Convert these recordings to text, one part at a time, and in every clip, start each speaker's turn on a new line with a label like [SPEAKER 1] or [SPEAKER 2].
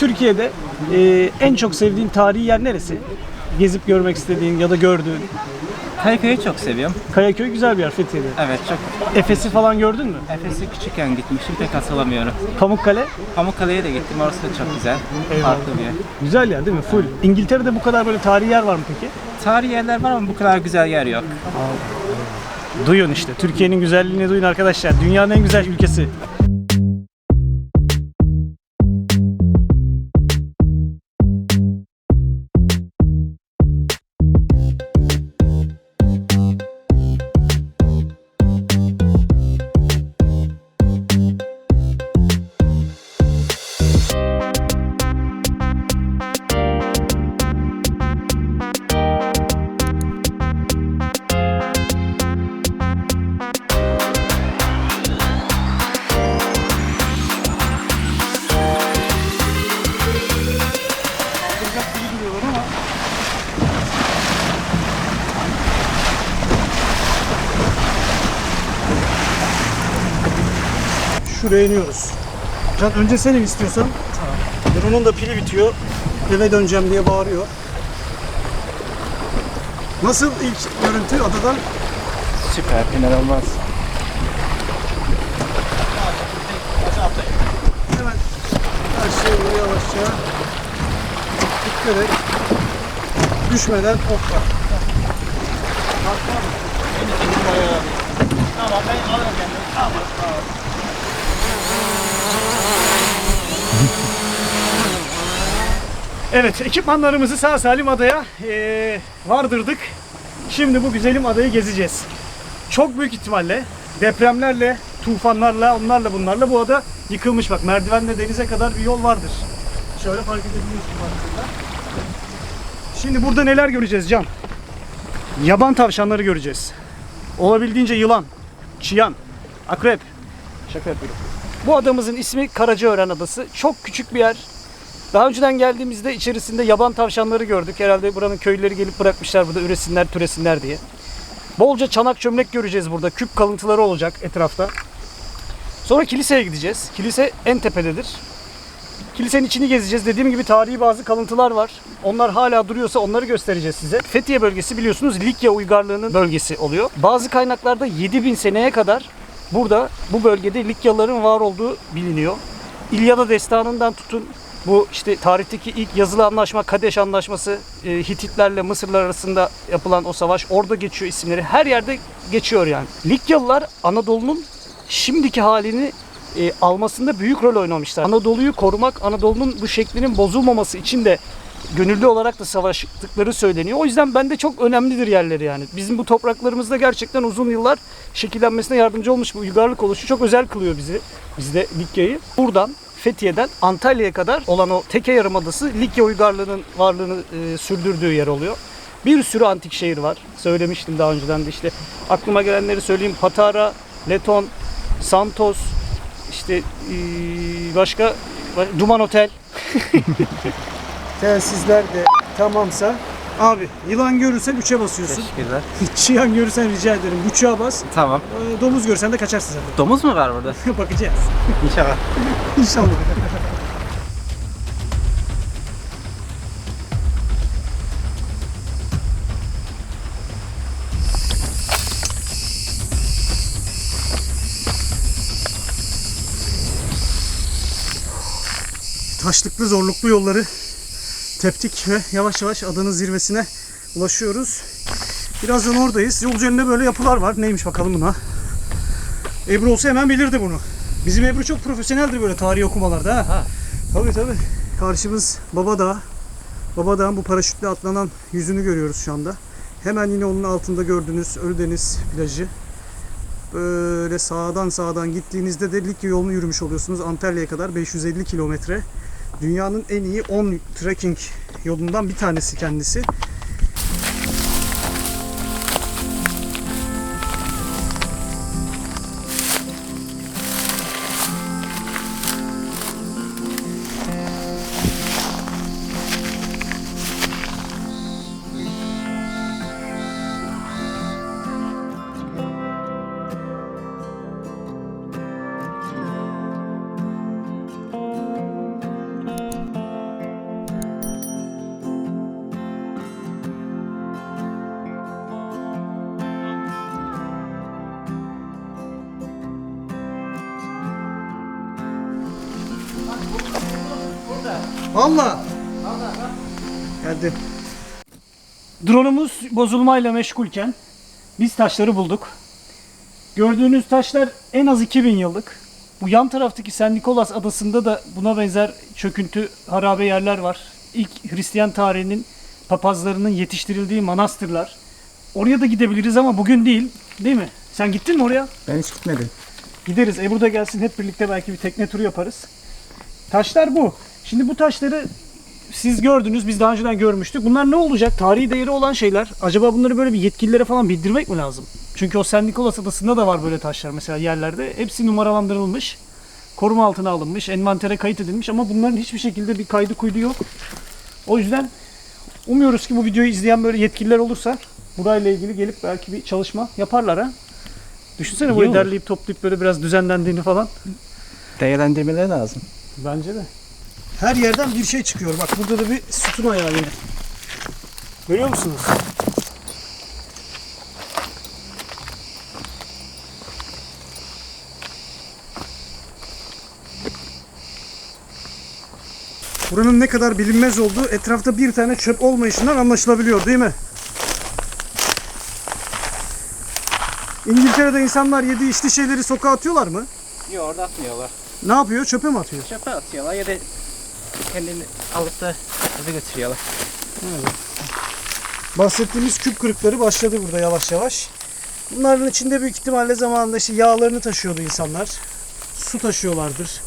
[SPEAKER 1] Türkiye'de e, en çok sevdiğin tarihi yer neresi? Gezip görmek istediğin ya da gördüğün.
[SPEAKER 2] Kaykay'ı çok seviyorum.
[SPEAKER 1] Kayaköy güzel bir yer Fethiye'de.
[SPEAKER 2] Evet çok.
[SPEAKER 1] Efes'i falan gördün mü?
[SPEAKER 2] Efes'e küçükken gitmişim pek hatırlamıyorum.
[SPEAKER 1] Pamukkale.
[SPEAKER 2] Pamukkale'ye de gittim orası da çok güzel. Farklı bir yer.
[SPEAKER 1] Güzel yer değil mi? Full. İngiltere'de bu kadar böyle tarihi yer var mı peki?
[SPEAKER 2] Tarihi yerler var ama bu kadar güzel yer yok.
[SPEAKER 1] Duyun işte. Türkiye'nin güzelliğini duyun arkadaşlar. Dünyanın en güzel ülkesi. Şuraya iniyoruz. Can önce sen in istiyorsan. Tamam. Onun da pili bitiyor. Eve döneceğim diye bağırıyor. Nasıl ilk görüntü adadan?
[SPEAKER 2] Süper, inanılmaz.
[SPEAKER 1] Hemen her şey böyle yavaşça dikkat et. Düşmeden hopla. Tamam ben alırım kendimi. Tamam. tamam. Evet, ekipmanlarımızı sağ salim adaya eee, vardırdık. Şimdi bu güzelim adayı gezeceğiz. Çok büyük ihtimalle depremlerle, tufanlarla, onlarla bunlarla bu ada yıkılmış. Bak merdivenle denize kadar bir yol vardır. Şöyle fark edebiliyorsun baktığında. Şimdi burada neler göreceğiz Can? Yaban tavşanları göreceğiz. Olabildiğince yılan, çıyan, akrep. Şaka yapıyorum. Bu adamızın ismi Karacaören Adası. Çok küçük bir yer. Daha önceden geldiğimizde içerisinde yaban tavşanları gördük. Herhalde buranın köylüleri gelip bırakmışlar burada üresinler, türesinler diye. Bolca çanak çömlek göreceğiz burada. Küp kalıntıları olacak etrafta. Sonra kiliseye gideceğiz. Kilise en tepededir. Kilisenin içini gezeceğiz. Dediğim gibi tarihi bazı kalıntılar var. Onlar hala duruyorsa onları göstereceğiz size. Fethiye bölgesi biliyorsunuz Likya uygarlığının bölgesi oluyor. Bazı kaynaklarda 7000 seneye kadar burada bu bölgede Likyalıların var olduğu biliniyor. İlyada destanından tutun bu işte tarihteki ilk yazılı anlaşma Kadeş Anlaşması e, Hititlerle Mısırlar arasında yapılan o savaş orada geçiyor isimleri. Her yerde geçiyor yani. Likyalılar Anadolu'nun şimdiki halini e, almasında büyük rol oynamışlar. Anadolu'yu korumak, Anadolu'nun bu şeklinin bozulmaması için de gönüllü olarak da savaştıkları söyleniyor. O yüzden bende çok önemlidir yerleri yani. Bizim bu topraklarımızda gerçekten uzun yıllar şekillenmesine yardımcı olmuş bu uygarlık oluşu çok özel kılıyor bizi. Bizde Likya'yı. Buradan Fethiye'den Antalya'ya kadar olan o Teke Yarımadası Likya uygarlığının varlığını e, sürdürdüğü yer oluyor. Bir sürü antik şehir var. Söylemiştim daha önceden de işte. Aklıma gelenleri söyleyeyim. Patara, Leton, Santos, işte e, başka Duman Otel. Telsizler de tamamsa. Abi yılan görürsen 3'e basıyorsun.
[SPEAKER 2] Teşekkürler.
[SPEAKER 1] Çıyan görürsen rica ederim 3'e bas.
[SPEAKER 2] Tamam.
[SPEAKER 1] Ee, Domuz görsen de kaçarsın zaten.
[SPEAKER 2] Domuz mu var burada?
[SPEAKER 1] Bakacağız.
[SPEAKER 2] İnşallah.
[SPEAKER 1] İnşallah. Taşlıklı zorluklu yolları teptik ve yavaş yavaş adanın zirvesine ulaşıyoruz. Birazdan oradayız. Yol üzerinde böyle yapılar var. Neymiş bakalım buna. Ebru olsa hemen bilirdi bunu. Bizim Ebru çok profesyoneldir böyle tarihi okumalarda ha.
[SPEAKER 2] Ha.
[SPEAKER 1] Tabii tabii. Karşımız Baba Dağı. Baba Dağı'nın bu paraşütle atlanan yüzünü görüyoruz şu anda. Hemen yine onun altında gördüğünüz Ölüdeniz plajı. Böyle sağdan sağdan gittiğinizde de Likya yolunu yürümüş oluyorsunuz. Antalya'ya kadar 550 kilometre. Dünyanın en iyi 10 trekking yolundan bir tanesi kendisi. Valla. Geldim. Drone'umuz bozulmayla meşgulken biz taşları bulduk. Gördüğünüz taşlar en az 2000 yıllık. Bu yan taraftaki San Nikolas adasında da buna benzer çöküntü harabe yerler var. İlk Hristiyan tarihinin papazlarının yetiştirildiği manastırlar. Oraya da gidebiliriz ama bugün değil. Değil mi? Sen gittin mi oraya?
[SPEAKER 2] Ben hiç gitmedim.
[SPEAKER 1] Gideriz. Ebru da gelsin. Hep birlikte belki bir tekne turu yaparız. Taşlar bu. Şimdi bu taşları siz gördünüz. Biz daha önceden görmüştük. Bunlar ne olacak? Tarihi değeri olan şeyler. Acaba bunları böyle bir yetkililere falan bildirmek mi lazım? Çünkü o San Nikolas Adası'nda da var böyle taşlar mesela yerlerde. Hepsi numaralandırılmış. Koruma altına alınmış. Envantere kayıt edilmiş ama bunların hiçbir şekilde bir kaydı kuydu yok. O yüzden umuyoruz ki bu videoyu izleyen böyle yetkililer olursa burayla ilgili gelip belki bir çalışma yaparlar ha. Düşünsene
[SPEAKER 2] İyi
[SPEAKER 1] burayı
[SPEAKER 2] olur.
[SPEAKER 1] derleyip toplayıp böyle biraz düzenlendiğini falan.
[SPEAKER 2] Değerlendirmeleri lazım.
[SPEAKER 1] Bence de. Her yerden bir şey çıkıyor. Bak burada da bir sütun ayağı yine. Görüyor musunuz? Buranın ne kadar bilinmez olduğu etrafta bir tane çöp olmayışından anlaşılabiliyor değil mi? İngiltere'de insanlar yediği içtiği şeyleri sokağa atıyorlar mı?
[SPEAKER 2] Yok orada atmıyorlar.
[SPEAKER 1] Ne yapıyor? Çöpe mi atıyor?
[SPEAKER 2] Çöpe atıyorlar ya da kendini alıp da eve götürüyorlar.
[SPEAKER 1] Bahsettiğimiz küp kırıkları başladı burada yavaş yavaş. Bunların içinde büyük ihtimalle zamanında işte yağlarını taşıyordu insanlar. Su taşıyorlardır.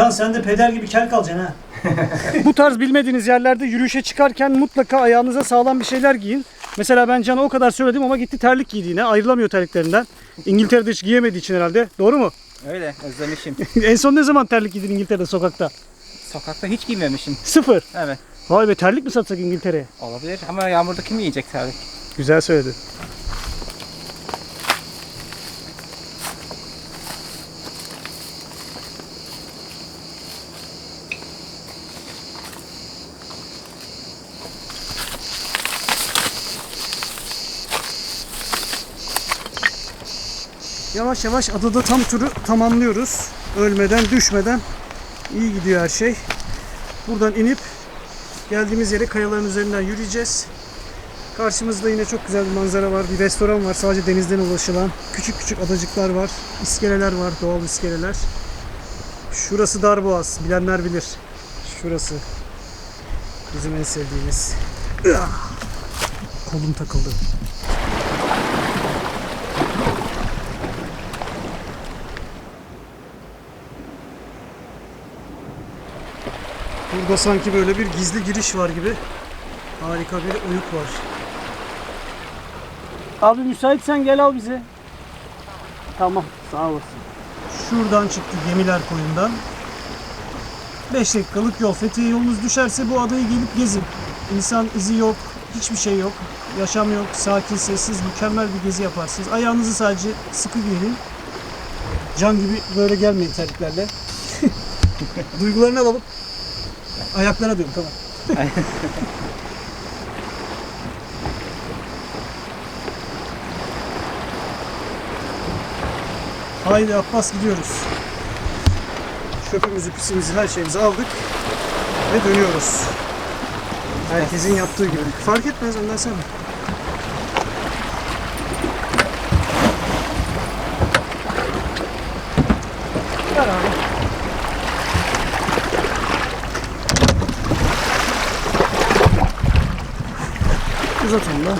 [SPEAKER 1] Can sen de peder gibi kel kalacaksın ha. Bu tarz bilmediğiniz yerlerde yürüyüşe çıkarken mutlaka ayağınıza sağlam bir şeyler giyin. Mesela ben Can'a o kadar söyledim ama gitti terlik giydi yine. Ayrılamıyor terliklerinden. İngiltere'de hiç giyemediği için herhalde. Doğru mu?
[SPEAKER 2] Öyle özlemişim.
[SPEAKER 1] en son ne zaman terlik giydin İngiltere'de sokakta?
[SPEAKER 2] Sokakta hiç giymemişim.
[SPEAKER 1] Sıfır.
[SPEAKER 2] Evet.
[SPEAKER 1] Vay be terlik mi satsak İngiltere'ye?
[SPEAKER 2] Olabilir ama yağmurda kim yiyecek tabii.
[SPEAKER 1] Güzel söyledin. Yavaş yavaş adada tam turu tamamlıyoruz. Ölmeden, düşmeden iyi gidiyor her şey. Buradan inip geldiğimiz yere kayaların üzerinden yürüyeceğiz. Karşımızda yine çok güzel bir manzara var. Bir restoran var. Sadece denizden ulaşılan. Küçük küçük adacıklar var. İskeleler var. Doğal iskeleler. Şurası Darboğaz. Bilenler bilir. Şurası. Bizim en sevdiğimiz. Kolum takıldı. Burada sanki böyle bir gizli giriş var gibi. Harika bir oyuk var. Abi müsaitsen gel al bizi. Tamam sağ olasın. Şuradan çıktı gemiler koyundan. 5 dakikalık yol. Fethiye yolunuz düşerse bu adayı gelip gezin. İnsan izi yok, hiçbir şey yok. Yaşam yok, sakin, sessiz, mükemmel bir gezi yaparsınız. Ayağınızı sadece sıkı giyin. Can gibi böyle gelmeyin terliklerle. Duygularını alalım. Ayaklara diyorum tamam. Haydi Abbas gidiyoruz. Çöpümüzü, pisimizi, her şeyimizi aldık ve dönüyoruz. Herkesin yaptığı gibi. Fark etmez ondan sonra. Ver abi. Uzat onu da.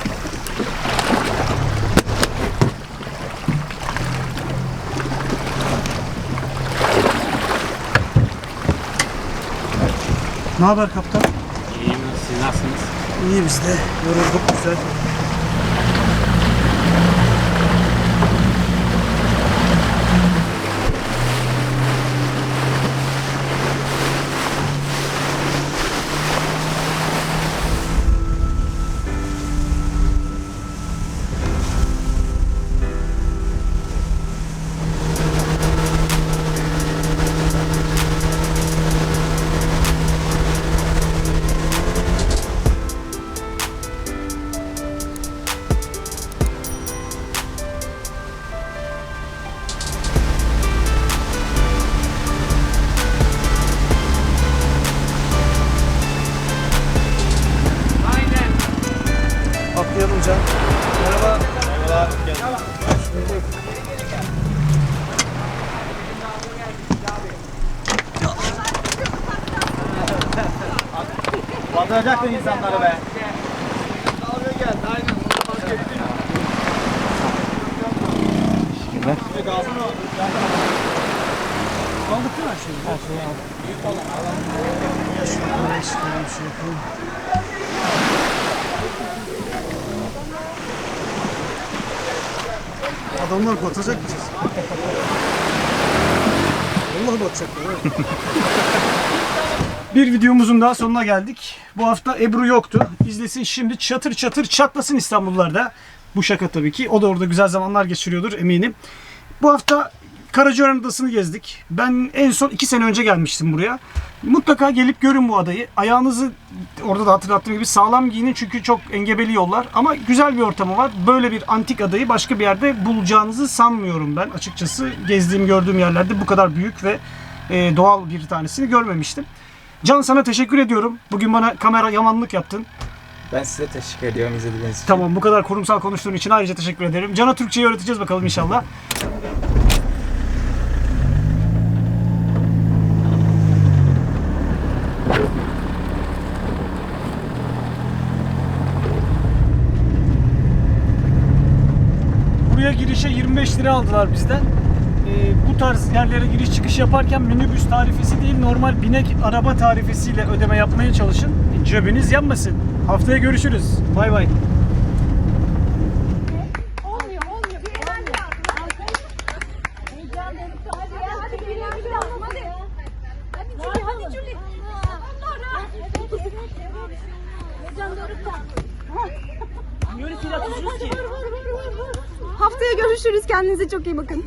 [SPEAKER 1] Ne haber kaptan?
[SPEAKER 2] İyiyim siz nasılsınız?
[SPEAKER 1] İyi biz de. Yorulduk güzel.
[SPEAKER 3] İnsanları be.
[SPEAKER 1] Aldık değil mi her şeyi? Her şeyi aldık. Şöyle şöyle bir şey yapalım. Adamlar batacak bizi. Allah batacaklar. Bir videomuzun daha sonuna geldik. Bu hafta Ebru yoktu. İzlesin şimdi çatır çatır çatlasın İstanbullarda. Bu şaka tabii ki. O da orada güzel zamanlar geçiriyordur eminim. Bu hafta Karacaören Adası'nı gezdik. Ben en son iki sene önce gelmiştim buraya. Mutlaka gelip görün bu adayı. Ayağınızı orada da hatırlattığım gibi sağlam giyinin çünkü çok engebeli yollar. Ama güzel bir ortamı var. Böyle bir antik adayı başka bir yerde bulacağınızı sanmıyorum ben. Açıkçası gezdiğim gördüğüm yerlerde bu kadar büyük ve e, doğal bir tanesini görmemiştim. Can sana teşekkür ediyorum. Bugün bana kamera yamanlık yaptın.
[SPEAKER 3] Ben size teşekkür ediyorum izlediğiniz için.
[SPEAKER 1] Tamam bu kadar kurumsal konuştuğun için ayrıca teşekkür ederim. Can'a Türkçeyi öğreteceğiz bakalım inşallah. Buraya girişe 25 lira aldılar bizden. Ee, bu tarz yerlere giriş çıkış yaparken minibüs tarifesi değil normal binek araba tarifesiyle ödeme yapmaya çalışın. Cebiniz yanmasın. Haftaya görüşürüz. Bay bay.
[SPEAKER 4] Olmuyor, olmuyor. Bir hemen bir Heyecan dorukta. Hadi ya, hadi bir bir bir hadi. Hadi Julie, hadi Julie. Allah Heyecan dorukta. Haftaya görüşürüz. Kendinize çok iyi bakın.